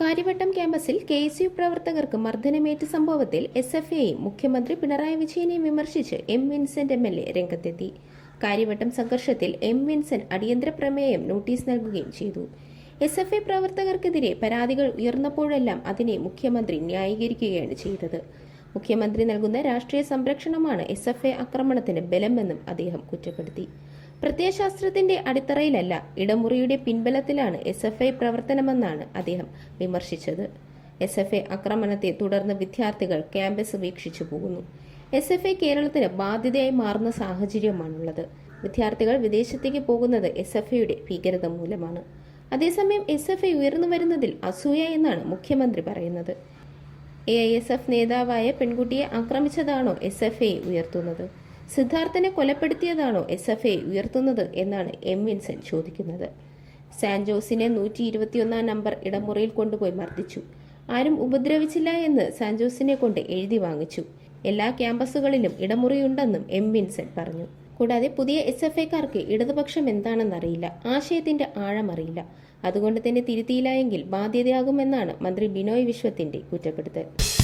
കാര്യവട്ടം ക്യാമ്പസിൽ K S U പ്രവർത്തകർക്ക് മർദ്ദനമേറ്റ സംഭവത്തിൽ എസ് എഫ് എയും മുഖ്യമന്ത്രി പിണറായി വിജയനെയും വിമർശിച്ച് M Vincent M L A രംഗത്തെത്തി. കാര്യവട്ടം സംഘർഷത്തിൽ എം വിൻസെന്റ് അടിയന്തര പ്രമേയം നോട്ടീസ് നൽകുകയും ചെയ്തു. എസ് എഫ് ഐ പ്രവർത്തകർക്കെതിരെ പരാതികൾ ഉയർന്നപ്പോഴെല്ലാം അതിനെ മുഖ്യമന്ത്രി ന്യായീകരിക്കുകയാണ് ചെയ്തത്. മുഖ്യമന്ത്രി നൽകുന്ന രാഷ്ട്രീയ സംരക്ഷണമാണ് എസ് എഫ് ഐ ആക്രമണത്തിന് ബലമെന്നും അദ്ദേഹം കുറ്റപ്പെടുത്തി. പ്രത്യയശാസ്ത്രത്തിന്റെ അടിത്തറയിലല്ല ഇടമുറിയുടെ പിൻബലത്തിലാണ് എസ് എഫ് ഐ പ്രവർത്തനമെന്നാണ് അദ്ദേഹം വിമർശിച്ചത്. എസ് എഫ് ഐ ആക്രമണത്തെ തുടർന്ന് വിദ്യാർത്ഥികൾ ക്യാമ്പസ് വീക്ഷിച്ചു പോകുന്നു. എസ് എഫ് ഐ കേരളത്തിന് ബാധ്യതയായി മാറുന്ന സാഹചര്യമാണുള്ളത്. വിദ്യാർത്ഥികൾ വിദേശത്തേക്ക് പോകുന്നത് എസ് എഫ് ഐയുടെ ഭീകരത മൂലമാണ്. അതേസമയം എസ് എഫ് ഐ ഉയർന്നു വരുന്നതിൽ അസൂയ എന്നാണ് മുഖ്യമന്ത്രി പറയുന്നത്. എ ഐ എസ് എഫ് നേതാവായ പെൺകുട്ടിയെ ആക്രമിച്ചതാണോ എസ് എഫ് ഐ ഉയർത്തുന്നത്? സിദ്ധാർത്ഥനെ കൊലപ്പെടുത്തിയതാണോ എസ് എഫ് ഐ ഉയർത്തുന്നത് എന്നാണ് എം വിൻസെന്റ് ചോദിക്കുന്നത്. സാൻജോസിനെ നൂറ്റി ഇരുപത്തിയൊന്നാം നമ്പർ ഇടമുറിയിൽ കൊണ്ടുപോയി മർദ്ദിച്ചു. ആരും ഉപദ്രവിച്ചില്ല എന്ന് സാൻജോസിനെ കൊണ്ട് എഴുതി വാങ്ങിച്ചു. എല്ലാ ക്യാമ്പസുകളിലും ഇടമുറിയുണ്ടെന്നും എം വിൻസെന്റ് പറഞ്ഞു. കൂടാതെ പുതിയ എസ് എഫ് ഐക്കാർക്ക് ഇടതുപക്ഷം എന്താണെന്നറിയില്ല. ആശയത്തിന്റെ ആഴമറിയില്ല. അതുകൊണ്ട് തന്നെ തിരുത്തിയില്ല എങ്കിൽ ബാധ്യതയാകുമെന്നാണ് മന്ത്രി ബിനോയ് വിശ്വത്തിന്റെ കുറ്റപ്പെടുത്തൽ.